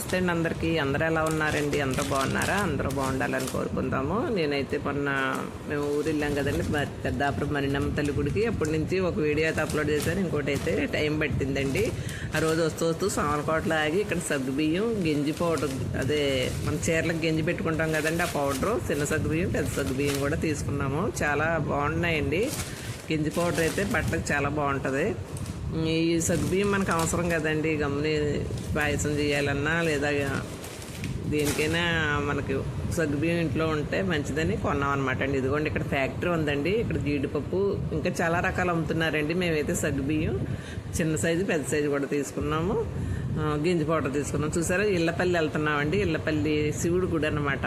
నమస్తే అండి అందరికీ అందరూ ఎలా ఉన్నారండి? అందరూ బాగున్నారా? అందరూ బాగుండాలని కోరుకుందాము. నేనైతే మొన్న మేము ఊరు వెళ్ళాం కదండి మ- పెద్దాపురం మరినమ్మ తల్లి గుడికి. అప్పటి నుంచి ఒక వీడియో అయితే అప్లోడ్ చేశాను. ఇంకోటి అయితే టైం పట్టిందండి. ఆ రోజు వస్తూ వస్తూ సామలకోటలో ఆగి ఇక్కడ సగ్గు బియ్యం గెంజి పౌడర్ అదే మన చీరలకు గెంజి పెట్టుకుంటాం కదండి ఆ పౌడరు చిన్న సగ్గు బియ్యం పెద్ద సగ్గు బియ్యం కూడా తీసుకున్నాము. చాలా బాగున్నాయండి. గెంజి పౌడర్ అయితే బట్టలకు చాలా బాగుంటుంది. ఈ సగ్గుబియ్యం మనకు అవసరం కదండి. గమ్ముని పాయసం చేయాలన్నా లేదా దేనికైనా మనకి సగ్గుబియ్యం ఇంట్లో ఉంటే మంచిదని కొన్నాం అనమాట అండి. ఇదిగోండి ఇక్కడ ఫ్యాక్టరీ ఉందండి. ఇక్కడ జీడిపప్పు ఇంకా చాలా రకాలు అమ్ముతున్నారండి. మేమైతే సగ్గుబియ్యం చిన్న సైజు పెద్ద సైజు కూడా తీసుకున్నాము. గింజ పౌడర్ తీసుకున్నాం. చూసారా ఇళ్ళపల్లి వెళ్తున్నామండి. ఇళ్ళపల్లి శివుడు గుడి అనమాట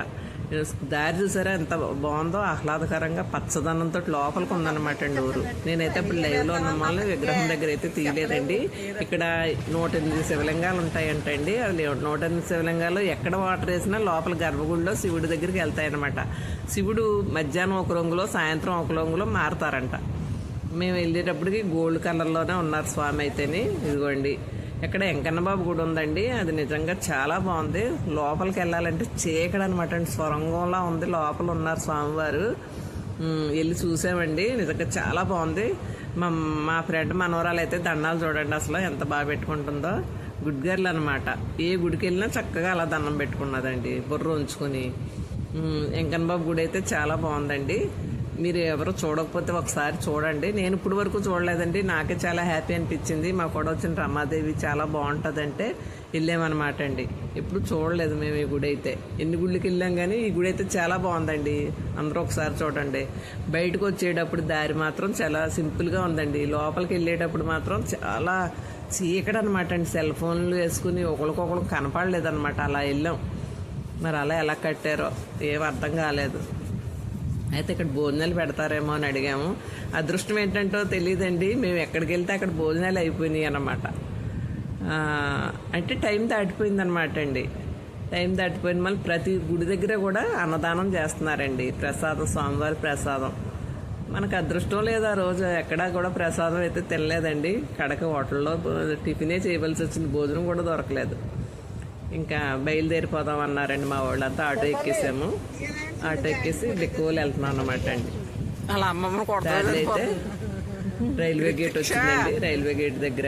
దారి చూసారా ఎంత బాగుందో? ఆహ్లాదకరంగా పచ్చదనంతో లోపలికి ఉందన్నమాట అండి ఊరు. నేనైతే ఇప్పుడు లైవ్లో ఉన్న వాళ్ళని విగ్రహం దగ్గర అయితే తీయలేదండి. ఇక్కడ నూట ఎనిమిది శివలింగాలు ఉంటాయంటండి. అవి నూట ఎనిమిది శివలింగాలు ఎక్కడ వాటర్ వేసినా లోపల గర్భగుడిలో శివుడి దగ్గరికి వెళ్తాయన్నమాట. శివుడు మధ్యాహ్నం ఒక రంగులో సాయంత్రం ఒక రంగులో మారతారంట. మేము వెళ్ళేటప్పటికి గోల్డ్ కలర్లోనే ఉన్నారు స్వామి అయితేని. ఇదిగోండి. ఇక్కడ వెంకన్న బాబు గుడి ఉందండి. అది నిజంగా చాలా బాగుంది. లోపలికి వెళ్ళాలంటే చీకడ అనమాట అండి. సొరంగంలా ఉంది. లోపల ఉన్నారు స్వామివారు. వెళ్ళి చూసామండి. నిజంగా చాలా బాగుంది. మా మా ఫ్రెండ్ మనవరాలు అయితే దండాలు చూడండి అసలు ఎంత బాగా పెట్టుకుంటుందో. గుడ్ గర్ల్ అనమాట ఏ గుడికి వెళ్ళినా చక్కగా అలా దండం పెట్టుకున్నదండి. బుర్ర ఉంచుకొని. వెంకన్నబాబు వెంకన్న బాబు గుడి అయితే చాలా బాగుందండి. మీరు ఎవరు చూడకపోతే ఒకసారి చూడండి. నేను ఇప్పుడు వరకు చూడలేదండి. నాకే చాలా హ్యాపీ అనిపించింది. మా కూడా వచ్చిన రమాదేవి చాలా బాగుంటుందంటే వెళ్ళామన్నమాట అండి. ఎప్పుడు చూడలేదు మేము ఈ గుడి అయితే. ఎన్ని గుళ్ళకి వెళ్ళాం కానీ ఈ గుడి అయితే చాలా బాగుందండి. అందరూ ఒకసారి చూడండి. బయటకు వచ్చేటప్పుడు దారి మాత్రం చాలా సింపుల్గా ఉందండి. లోపలికి వెళ్ళేటప్పుడు మాత్రం చాలా చీకటి అనమాట అండి. సెల్ ఫోన్లు వేసుకుని ఒకరికొకరు కనపడలేదన్నమాట. అలా వెళ్ళాం. మరి అలా ఎలా కట్టారో ఏం అర్థం కాలేదు. అయితే ఇక్కడ భోజనాలు పెడతారేమో అని అడిగాము. అదృష్టం ఏంటంటో తెలియదండి మేము ఎక్కడికి వెళ్తే అక్కడ భోజనాలు అయిపోయినాయి అన్నమాట. అంటే టైం దాటిపోయింది అనమాట అండి. టైం దాటిపోయింది. మళ్ళీ ప్రతి గుడి దగ్గర కూడా అన్నదానం చేస్తున్నారండి. ప్రసాదం స్వామివారి ప్రసాదం. మనకు అదృష్టం లేదు ఆ రోజు. ఎక్కడా కూడా ప్రసాదం అయితే తినలేదండి. కడక హోటల్లో టిఫినే చేయవలసి వచ్చింది. భోజనం కూడా దొరకలేదు. ఇంకా బయలుదేరిపోదాం అన్నారండి మా వాళ్ళంతా. ఆటో ఎక్కేసాము. ఆటో ఎక్కేసి డెక్కువలు వెళ్తున్నాం అన్నమాట అండి. అలా అమ్మమ్మ అయితే రైల్వే గేట్ వచ్చిందండి. రైల్వే గేట్ దగ్గర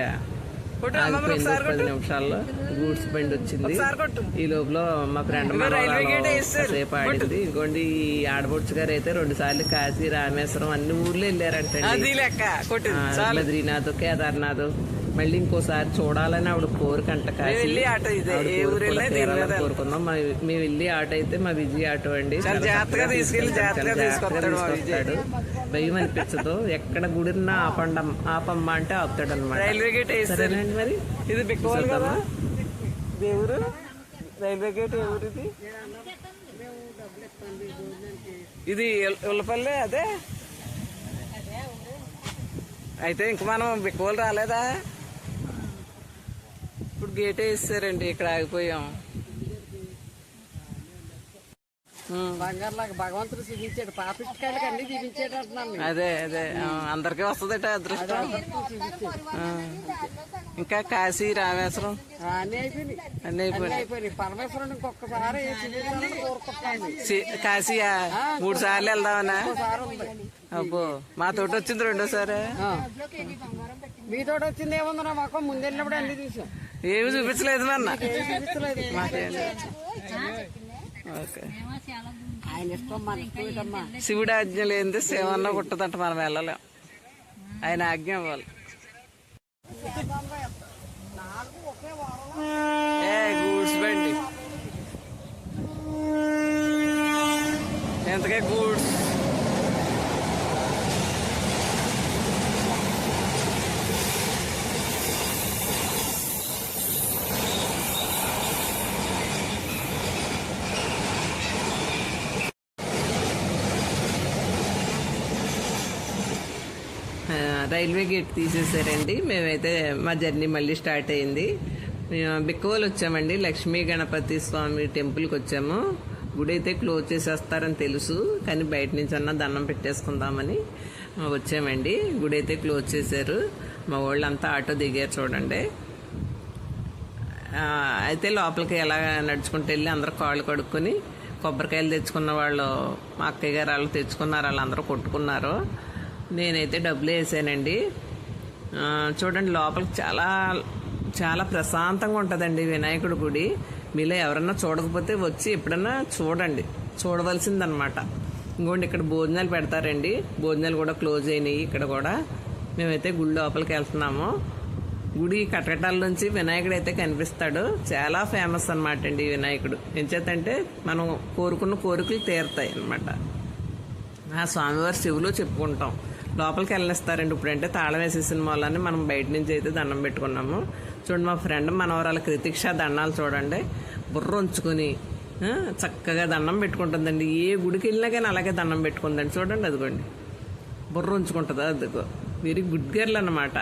ఆగిపోయింది పది నిమిషాల్లో. గూడ్స్ బండి వచ్చింది. ఈ లోపల మా ఫ్రెండ్ సేపు ఆడింది. ఇంకోండి ఈ గారు అయితే రెండు సార్లు కాశీ రామేశ్వరం అన్ని ఊర్లు ఆ, బద్రీనాథ్ కేదార్నాథ్. మళ్ళీ ఇంకోసారి చూడాలని ఆవిడ కోరిక మీద కోరుకుందాం మేము వెళ్ళి ఆటో అయితే మా విజయ్ ఆటో అండి. జాగ్రత్తగా తీసుకొస్తాడు భయం అనిపించదు. ఎక్కడ గుడిన్నా ఆపండ ఆపమ్మ అంటే ఆపుతాడు అనమాట రైల్వే గేట్ వేస్తారు సరేనండి మరి? ఇది దేవుడు రైల్వే గేట్ ఊరు ఇది? ఇది ఉల్- ఉల్లపల్లి అదే? అయితే ఇంక మనం బిక్కవలు రాలేదా? ఇప్పుడు గేట్ వేస్తారండి ఇక్కడ ఆగిపోయాం. బంగారులాగా భగవంతుడు చూపించాడు పాపిష్టికాయలకి అన్ని చూపించాడు అంటున్నాను నేను. అదే అదే. అందరికీ వస్తుందట అదృష్టం. ఇంకా కాశీ రామేశ్వరం. అన్ని అయిపోయినాయి. అన్ని అన్ని అయిపోయినాయి. అయిపోయినాయి. పరమేశ్వరుడు ఇంకొకసారి చూపించాలని కోరుకుంటాను సి- కాశీయా మూడు సార్లు వెళ్దామనా? అబ్బో మా తోటి వచ్చింది రెండోసారి. మీతో వచ్చింది ఏముంది నా మాకు ముందు వెళ్ళినప్పుడు అన్ని చూసాం. ఏమి చూపించలేదు నాన్న. ఆయన ఇష్టం మన శివుడి ఆజ్ఞ లేనిది సేవన్న కుట్టదంట మనం వెళ్ళలేం. ఆయన ఆజ్ఞ ఇవ్వాలి. ఏ గూడ్స్ బండి. ఎంతకే గూడ్స్ ఆ, రైల్వే గేట్ తీసేసారండి. మేమైతే మా జర్నీ మళ్ళీ స్టార్ట్ అయింది. మేము బిక్కవలు వచ్చామండి. లక్ష్మీ గణపతి స్వామి టెంపుల్కి వచ్చాము. గుడి అయితే క్లోజ్ చేసేస్తారని తెలుసు కానీ బయట నుంచి అన్న దండం పెట్టేసుకుందామని వచ్చామండి. గుడి అయితే క్లోజ్ చేశారు. మా వాళ్ళంతా ఆటో దిగారు చూడండి. అయితే లోపలికి ఎలా నడుచుకుంటూ వెళ్ళి అందరూ కాళ్ళు కడుక్కొని కొబ్బరికాయలు తెచ్చుకున్న వాళ్ళు మా అక్కయ్య గారు వాళ్ళు తెచ్చుకున్నారు వాళ్ళందరూ కొట్టుకున్నారు. నేనైతే డబ్బులు వేసానండి. చూడండి లోపలికి చాలా చాలా ప్రశాంతంగా ఉంటుందండి వినాయకుడి గుడి. మీలో ఎవరన్నా చూడకపోతే వచ్చి ఎప్పుడన్నా చూడండి. చూడవలసిందనమాట. ఇంకోండి ఇక్కడ భోజనాలు పెడతారండి. భోజనాలు కూడా క్లోజ్ అయినాయి ఇక్కడ కూడా. మేమైతే గుడి లోపలికి వెళ్తున్నాము. గుడి కటకటాల నుంచి వినాయకుడు అయితే కనిపిస్తాడు. చాలా ఫేమస్ అనమాట అండి ఈ వినాయకుడు. ఎంచేతంటే మనం కోరుకున్న కోరికలు తీరుతాయి అన్నమాట ఆ స్వామివారి శివులు చెప్పుకుంటాం. లోపలికి వెళ్ళనిస్తారండి ఇప్పుడంటే తాళం వేసేసిన మూలాన్ని మనం బయట నుంచి అయితే దండం పెట్టుకున్నాము. చూడండి మా ఫ్రెండ్ మనవరాల కృతిక్ష దండాలు చూడండి. బుర్ర ఉంచుకొని చక్కగా దండం పెట్టుకుంటుందండి. ఏ గుడికి వెళ్ళినా కానీ అలాగే దండం పెట్టుకుందండి. చూడండి అదిగోండి. బుర్ర ఉంచుకుంటుంది అదిగో. వెరీ గుడ్ గర్ల్ అన్నమాట.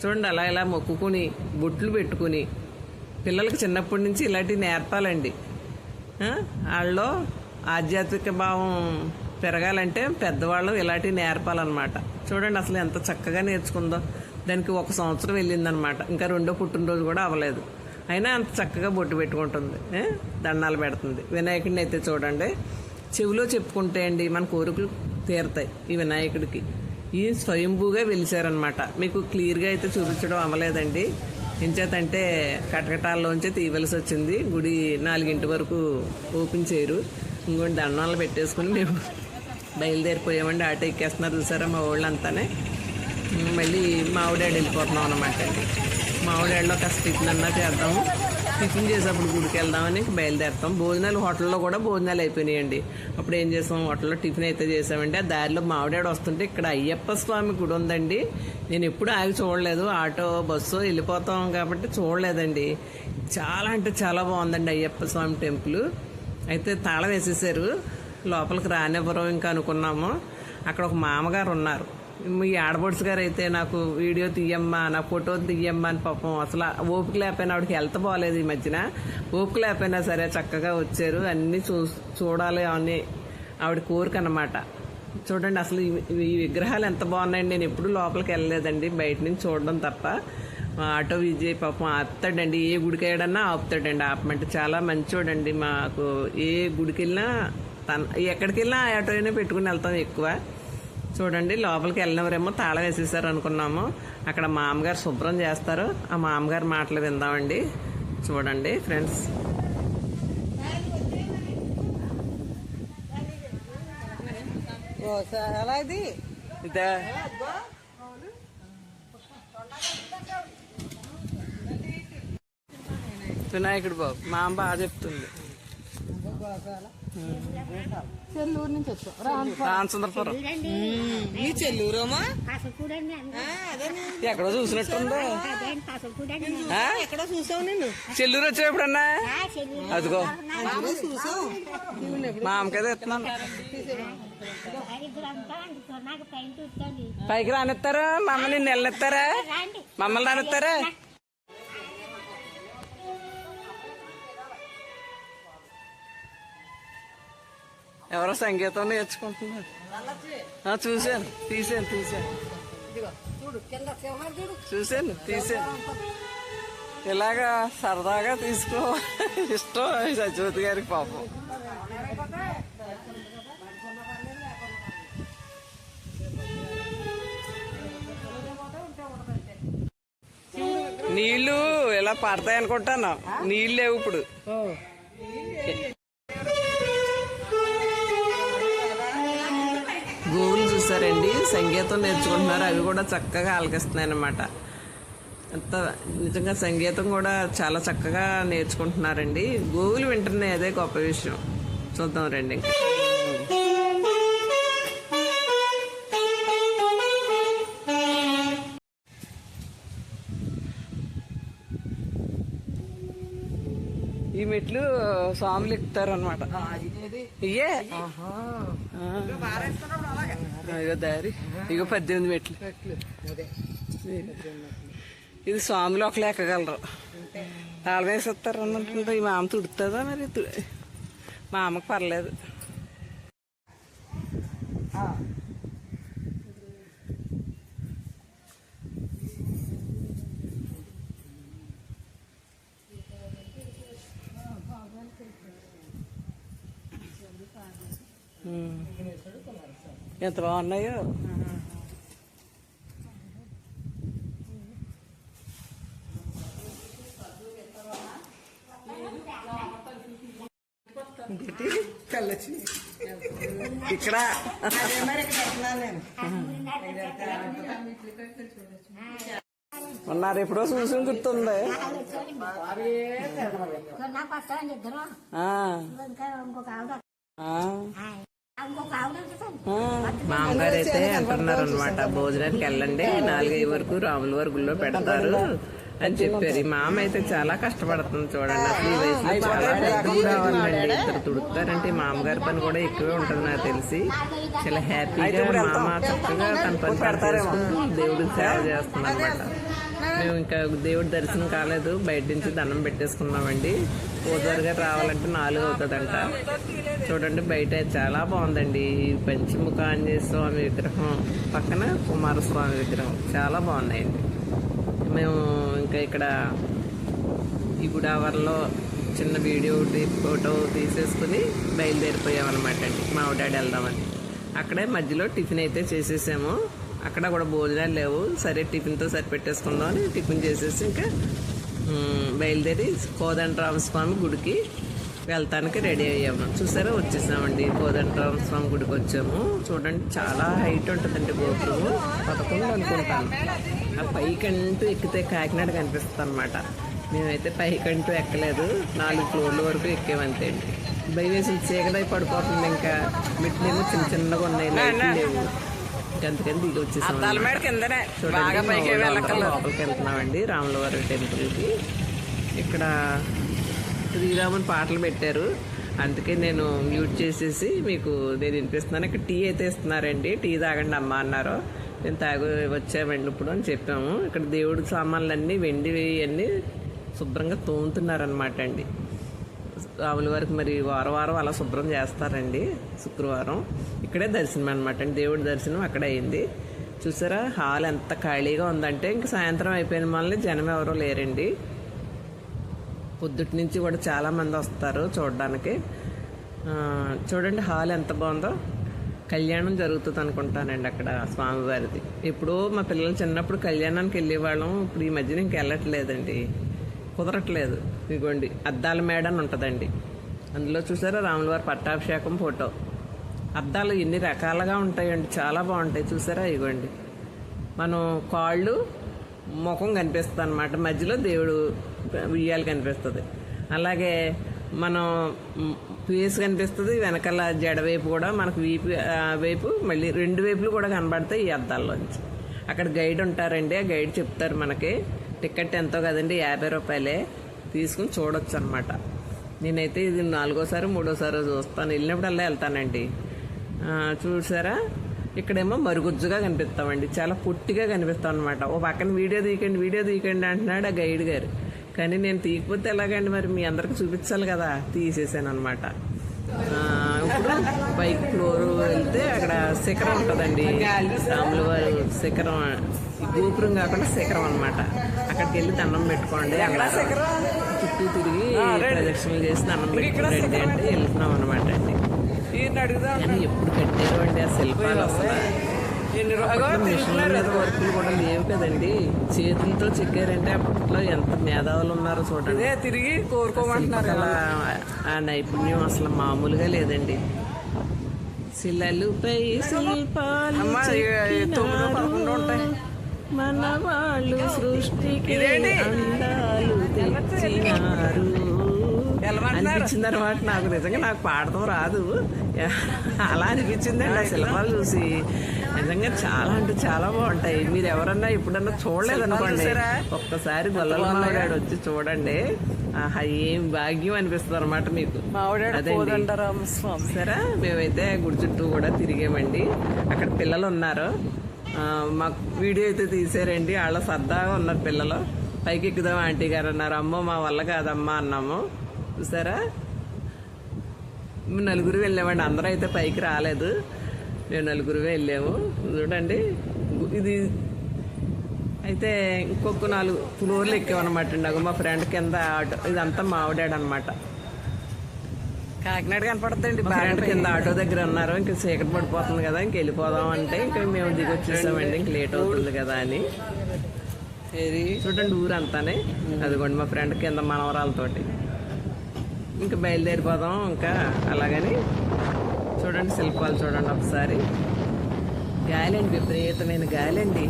చూడండి అలా ఇలా మొక్కుకుని బొట్లు పెట్టుకుని పిల్లలకి చిన్నప్పటి నుంచి ఇలాంటివి నేర్పాలండి. వాళ్ళు వాళ్ళలో ఆధ్యాత్మిక భావం పెరగాలంటే పెద్దవాళ్ళు ఇలాంటివి నేర్పాలన్నమాట. చూడండి అసలు ఎంత చక్కగా నేర్చుకుందో. దానికి ఒక సంవత్సరం వెళ్ళిందనమాట ఇంకా రెండో పుట్టినరోజు కూడా అవ్వలేదు. అయినా అంత చక్కగా బొట్టు పెట్టుకుంటుంది. దండాలు పెడుతుంది. వినాయకుడిని అయితే చూడండి. చెవిలో చెప్పుకుంటే అండి మన కోరికలు తీరుతాయి ఈ వినాయకుడికి. ఈ స్వయంభూగా వెలిసారనమాట మీకు క్లియర్గా అయితే చూపించడం అవ్వలేదండి. ఎంచేతంటే కటకటాల్లోంచి తీయవలసి వచ్చింది గుడి నాలుగింటి వరకు ఓపెన్ చేయరు. ఇంకోటి దండాలు పెట్టేసుకుని మేము బయలుదేరిపోయామండి ఆటో ఎక్కేస్తున్నారు చూసారా మా వాళ్ళంతానే మళ్ళీ మావిడాడు వెళ్ళిపోతున్నాం అనమాట అండి. మామిడాడులో కాస్త టిఫిన్ అన్నా చేద్దాము. టిఫిన్ చేసేప్పుడు గుడికి వెళ్దామని బయలుదేరుతాం. భోజనాలు హోటల్లో కూడా భోజనాలు అయిపోయినాయండి. అప్పుడు ఏం చేసాం హోటల్లో టిఫిన్ అయితే చేసామండి. ఆ దారిలో మావిడాడు వస్తుంటే ఇక్కడ అయ్యప్ప స్వామి గుడి ఉందండి. నేను ఎప్పుడు ఆగి చూడలేదు. ఆటో బస్సు వెళ్ళిపోతాం కాబట్టి చూడలేదండి. చాలా అంటే చాలా బాగుందండి అయ్యప్ప స్వామి టెంపుల్. అయితే తాళం వేసేసారు. లోపలికి రానివ్వరు ఇంకా అనుకున్నాము. అక్కడ ఒక మామగారు ఉన్నారు. మీ ఆడబొడుసు గారు అయితే నాకు వీడియో తీయమ్మా నా ఫోటో తీయమ్మా అని పాపం అసలు ఓపిక లేకపోయినా ఆవిడకి హెల్త్ బాగాలేదు ఈ మధ్యన. ఓపిక లేకపోయినా సరే చక్కగా వచ్చారు. అన్నీ చూ చూడాలి అని ఆవిడ కోరిక అన్నమాట. చూడండి అసలు ఈ- విగ్రహాలు ఎంత బాగున్నాయండి. నేను ఎప్పుడు లోపలికి వెళ్ళలేదండి. బయట నుంచి చూడడం తప్ప. మా ఆటో విజయ్ పాపం ఆపుతాడండి. ఏ గుడికి వెళ్ళడన్నా ఆపుతాడండి. ఆపమంటే చాలా మంచోడండి మాకు. ఏ గుడికి వెళ్ళినా తన ఎక్కడికి వెళ్ళినా ఆ ఆటోనే పెట్టుకుని వెళ్తాం ఎక్కువ. చూడండి లోపలికి వెళ్ళినవరేమో తాళం వేసేసారు అనుకున్నాము అక్కడ మామగారు శుభ్రం చేస్తారు. ఆ మామగారు మాటలు విందామండి. చూడండి ఫ్రెండ్స్. ఎలా ఇది? ఇదే. వినాయకుడు బాబు మా అమ్మ బాగా చెప్తుంది. చెల్లూరు నుంచి వచ్చాం ఈ చెల్లూరమ్మా ఎక్కడో చూసినట్టుందో? ఎక్కడ చూసావు నేను చెల్లూరు వచ్చేప్పుడన్నా? అదిగో. చూసావు మా అమ్మకైతే ఎత్తున్నాను పైకి రానిస్తారా? మమ్మల్ని నిలనిస్తారా మమ్మల్ని రానిస్తారా? ఎవరో సంగీతం నేర్చుకుంటున్నారు. చూశాను. తీసాను తీసాను చూశాను తీసాను ఇలాగా సరదాగా తీసుకో. ఇష్టం సజ్జోతి గారికి పాపం. నీళ్ళు ఇలా పడతాయి అనుకుంటాను నీళ్ళు లేవు ఇప్పుడు. చూసారండి. సంగీతం నేర్చుకుంటున్నారు. అవి కూడా చక్కగా ఆలకిస్తున్నాయి అన్నమాట. అంత నిజంగా సంగీతం కూడా చాలా చక్కగా నేర్చుకుంటున్నారండి. గోవులు వింటున్నాయి అదే గొప్ప విషయం. చూద్దాం రండి. ఇంకా ఈ మెట్లు స్వాములు ఎక్కుతారు అనమాట ఇయే. ఇగో దారి. ఇగో పద్దెనిమిది మెట్లు. ఇది స్వాములు ఒకళ్ళు ఎక్కగలరు. తాళం వేసేస్తారు అన్నట్టు ఈ మామ తుడుతుందా మరి? మా అమ్మకి పర్లేదు. ఎంత బాగున్నాయో ఇక్కడ. ఉన్నారు ఎప్పుడో చూసి గుర్తుంది. ఇంకొక ఆవిడ ఆ, ఇంకొక ఆవిడ ఉంటుంది. ఆ. మా అమ్మగారు అయితే అంటున్నారు అనమాట భోజనానికి వెళ్ళండి నాలుగైదు వరకు రాముల వారి గుళ్ళో పెడతారు అని చెప్పారు. ఈ మామ అయితే చాలా కష్టపడుతుంది చూడండి అసలు ఈ వయసులో చాలా పెద్దగా రావాలండి. ఇద్దరు తుడుతారంటే మా అమ్మగారి పని కూడా ఎక్కువే ఉంటుంది నాకు తెలిసి. చాలా హ్యాపీగా మామ చక్కగా తన పని పెడతారేసుకుంటూ దేవుడికి సేవ చేస్తుంది అనమాట మేము ఇంకా దేవుడి దర్శనం కాలేదు. బయట నుంచి దండం పెట్టేసుకున్నామండి. పూజారి రావాలంటే నాలుగు అవుతుందంట. చూడండి బయట చాలా బాగుందండి. ఈ పంచముఖ ఆంజనేయ స్వామి విగ్రహం పక్కన కుమారస్వామి విగ్రహం చాలా బాగున్నాయండి. మేము ఇంకా ఇక్కడ ఈ గుడావర్లో చిన్న వీడియో ఫోటో తీసేసుకుని బయలుదేరిపోయామన్నమాట అండి. మా డాడీ వెళ్దామని. అక్కడే మధ్యలో టిఫిన్ అయితే చేసేసాము. అక్కడ కూడా భోజనాలు లేవు. సరే టిఫిన్తో సరిపెట్టేసుకుందాం అని టిఫిన్ చేసేసి ఇంకా బయలుదేరి బయలుదేరి కోదండరామస్వామి గుడికి వెళ్తానికి రెడీ అయ్యాము. చూసారా వచ్చేసామండి. కోదండరామస్వామి గుడికి వచ్చాము. చూడండి చాలా హైట్ ఉంటుందండి గోపురము పదకొండు అనుకుంటాను. ఆ పైకంటూ ఎక్కితే కాకినాడ కనిపిస్తుంది అనమాట మేమైతే పైకంటూ ఎక్కలేదు. నాలుగు ఫ్లోర్ల వరకు ఎక్కేమంతే అండి. భయం వేసి చీకటై పడిపోతుంది ఇంకా. మెట్లేమో చిన్న చిన్నగా ఉన్నాయి. లైట్లు లేవు. ఇంకా అందుకని దిగి వచ్చేసాం లోపలికి వెళ్తున్నామండి రాములవారి టెంపుల్కి. ఇక్కడ శ్రీరాముని పాటలు పెట్టారు. అందుకే నేను మ్యూట్ చేసేసి మీకు నేను వినిపిస్తున్నాను. ఇక్కడ టీ అయితే ఇస్తున్నారండి. టీ తాగండి అమ్మ అన్నారు. మేము తాగు వచ్చామండి ఇప్పుడు అని చెప్పాము. ఇక్కడ దేవుడి సామాన్లన్నీ వెండి అన్నీ శుభ్రంగా తోముతున్నారనమాట అండి. రాముల వారికి మరి వారం వారం అలా శుభ్రం చేస్తారండి శుక్రవారం. ఇక్కడే దర్శనం అనమాట అండి. దేవుడి దర్శనం అక్కడ అయింది. చూసారా? హాల్ ఎంత ఖాళీగా ఉందంటే ఇంక సాయంత్రం అయిపోయిన మనల్ని జనం ఎవరో లేరండి. పొద్దుటి నుంచి కూడా చాలామంది వస్తారు చూడడానికి. చూడండి హాల్ ఎంత బాగుందో. కళ్యాణం జరుగుతుంది అనుకుంటానండి అక్కడ స్వామివారిది. ఎప్పుడో మా పిల్లలు చిన్నప్పుడు కళ్యాణానికి వెళ్ళేవాళ్ళం. ఇప్పుడు ఈ మధ్యన ఇంక వెళ్ళట్లేదండి. కుదరట్లేదు. ఇదిగోండి అద్దాల మేడ అని ఉంటుందండి. అందులో చూసారా? రాములవారి పట్టాభిషేకం ఫోటో. అద్దాలు ఎన్ని రకాలుగా ఉంటాయండి? చాలా బాగుంటాయి. చూసారా? ఇవ్వండి మనం కాళ్ళు ముఖం కనిపిస్తుంది అనమాట మధ్యలో దేవుడు ఉయ్యాలు కనిపిస్తుంది. అలాగే మనం ఫేస్ కనిపిస్తుంది వెనకాల జడ వైపు కూడా మనకు వీపు ఆ, వైపు మళ్ళీ రెండు వైపులు కూడా కనబడతాయి ఈ అద్దాల్లోంచి. అక్కడ గైడ్ ఉంటారండి. ఆ గైడ్ చెప్తారు మనకి టికెట్ ఎంతో కదండి? యాభై రూపాయలే. తీసుకుని చూడొచ్చు అనమాట నేనైతే ఇది నాలుగోసారి మూడోసారి చూస్తాను. వెళ్ళినప్పుడల్లా వెళ్తానండి. చూసారా? ఇక్కడేమో మరుగుజ్జుగా కనిపిస్తామండి. చాలా పొట్టిగా కనిపిస్తాం అనమాట ఓ పక్కన వీడియో తీయకండి వీడియో తీయకండి అంటున్నాడు ఆ గైడ్ గారు. కానీ నేను తీయకపోతే ఎలాగండి మరి? మీ అందరికి చూపించాలి కదా? తీసేసాను అనమాట ఇప్పుడు బైక్ ఫ్లోర్ వెళ్తే అక్కడ శిఖరం ఉంటుందండి. రాముల వారి శిఖరం గోపురం కాకుండా శిఖరం అనమాట అక్కడికి వెళ్ళి దండం పెట్టుకోండి. అక్కడ చుట్టూ తిరిగి ప్రదక్షిణలు చేసి దండం పెట్టుకోండి అంటే వెళ్తున్నాం అనమాట అండి. ఈయన అడుగుదాం కానీ ఎప్పుడు కట్టారు అండి ఆ శిల్పాలు అసలు? మిషన్ల మీద వర్కులు కూడా లేవు కదండి. చేతులతో చెక్కారంటే అప్పట్లో ఎంత మేధావులు ఉన్నారో చూడండి. తిరిగి కోరుకోమంటున్నారు శిల్పకళ ఆ నైపుణ్యం అసలు మామూలుగా లేదండి. శిలలుపై శిల్పాలు. మన వాళ్ళు సృష్టికి అనిపించింది అనమాట నాకు నిజంగా నాకు పాడటం రాదు. అలా అనిపించిందండి. ఆ శిల్పాలు చూసి నిజంగా చాలా అంటే చాలా బాగుంటాయి. మీరు ఎవరన్నా ఎప్పుడన్నా చూడలేదు అనుకోండి. చూసారా? ఒక్కసారి గొల్లమావిడాడు వచ్చి చూడండి. ఆహా ఏం భాగ్యం అనిపిస్తుంది అనమాట మీకు. సరే మేమైతే గుడి చుట్టూ కూడా తిరిగామండి. అక్కడ పిల్లలు ఉన్నారు. మాకు వీడియో అయితే తీసారండి. వాళ్ళ సరదాగా ఉన్నారు పిల్లలు. పైకి ఎక్కుదాం ఆంటీ గారు అన్నారు. అమ్మో మా వల్ల కాదమ్మా అన్నాము. చూసారా? మేము నలుగురు వెళ్ళామండి అందరూ అయితే పైకి రాలేదు. మేము నలుగురు వెళ్ళాము. చూడండి. ఇది అయితే ఇంకొక నాలుగు ఫ్లోర్లు ఎక్కామన్నమాట అండి. మా ఫ్రెండ్ కింద ఆటో ఇదంతా మావిడాడు అనమాట కాకినాడ కనపడుతుందండి ఫ్రెండ్ కింద ఆటో దగ్గర ఉన్నారు. ఇంకా చీకటి పడిపోతుంది కదా ఇంక వెళ్ళిపోదాం అంటే ఇంకా మేము దిగి వచ్చేసామండి ఇంక లేట్ అవుతుంది కదా అని. చూడండి ఊరు అంతానే అదిగోండి మా ఫ్రెండ్ కింద మనవరాలతోటి. ఇంకా బయలుదేరిపోదాం ఇంకా అలాగని చూడండి శిల్పాలు చూడండి ఒకసారి. గాలండి విపరీతమైన గాలండి.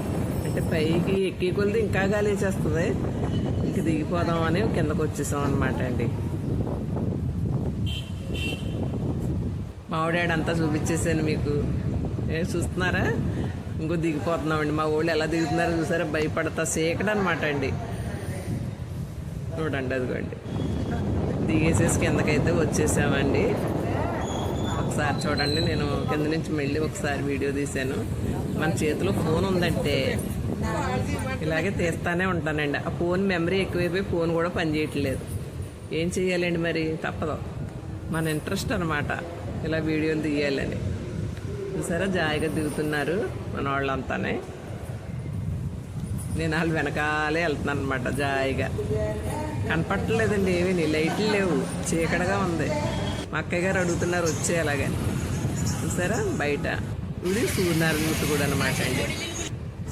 అంటే పైకి ఎక్కి కొలిది ఇంకా గాలి వేసేస్తుంది. ఇంక దిగిపోదాం అని కిందకు వచ్చేసాం అనమాట అండి. మావిడాడు అంతా చూపించేసాను మీకు. ఏం చూస్తున్నారా? ఇంకో దిగిపోతున్నామండి. మా ఊళ్ళు ఎలా దిగుతున్నారో చూసారా? భయపడతా సేకడు అనమాట అండి. చూడండి అదిగోండి. దిగేసేసి కిందకైతే వచ్చేసామండి ఒకసారి చూడండి నేను కింద నుంచి మళ్ళీ ఒకసారి వీడియో తీశాను. మన చేతిలో ఫోన్ ఉందంటే ఇలాగే తీస్తానే ఉంటానండి. ఆ ఫోన్ మెమరీ ఎక్కువైపోయి ఫోన్ కూడా పనిచేయట్లేదు. ఏం చేయాలండి మరి? తప్పదు. మన ఇంట్రెస్ట్ అనమాట ఇలా వీడియోలు తీయాలని. చూసారా? జాయిగా దిగుతున్నారు మన వాళ్ళంతానే. నేను వాళ్ళు వెనకాలే వెళ్తున్నాను అనమాట జాయిగా. కనపట్టలేదండి ఏమీ లైట్లు లేవు. చీకటిగా ఉంది. మా అక్కయ్య గారు అడుగుతున్నారు వచ్చే అలాగని చూసారా? బయట. ఇది సూర్యనారాయణ ముట్టు కూడా అనమాట అండి.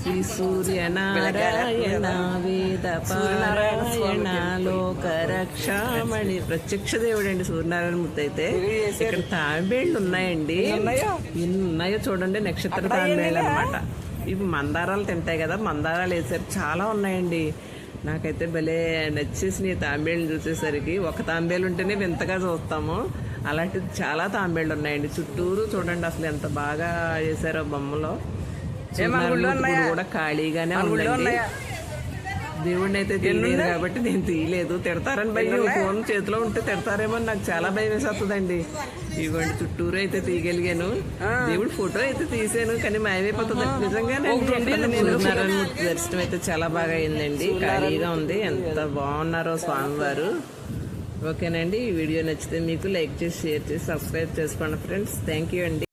శ్రీ సూర్యనారాయణ వేద పారాయణ లోక రక్షామణి. ప్రత్యక్ష దేవుడు అండి సూర్యనారాయణ మూర్తి అయితే. ఇక్కడ తాంబేళ్ళు ఉన్నాయండి. ఎన్ని ఉన్నాయో? చూడండి నక్షత్ర తాంబేళ్ళు అనమాట ఇవి మందారాలు తింటాయి కదా మందారాలు వేసారు చాలా ఉన్నాయండి. నాకైతే భలే నచ్చేసినాయి తాంబేళ్ళు చూసేసరికి. ఒక తాంబేలు ఉంటేనే వింతగా చూస్తాము. అలాంటిది చాలా తాంబేళ్ళు ఉన్నాయండి. చుట్టూరు చూడండి అసలు ఎంత బాగా చేశారో బొమ్మలో. కూడా ఖాళీగానే ఉందండి. దేవుడిని అయితే తీయలేదు కాబట్టి నేను తీయలేదు. తిడతారని భయం ఫోన్ చేతిలో ఉంటే తిడతారేమో నాకు చాలా భయం వేసేస్తుందండి ఇవ్వండి చుట్టూరు అయితే తీయగలిగాను దేవుడి ఫోటో అయితే తీసాను కానీ మాయమైపోతుంది. నిజంగానే దర్శనం అయితే చాలా బాగా అయిందండి. ఖాళీగా ఉంది. ఎంత బాగున్నారో స్వామివారు. ఓకేనండి ఈ వీడియో నచ్చితే మీకు లైక్ చేసి షేర్ చేసి సబ్స్క్రైబ్ చేసుకోండి ఫ్రెండ్స్. థ్యాంక్ యూ అండి.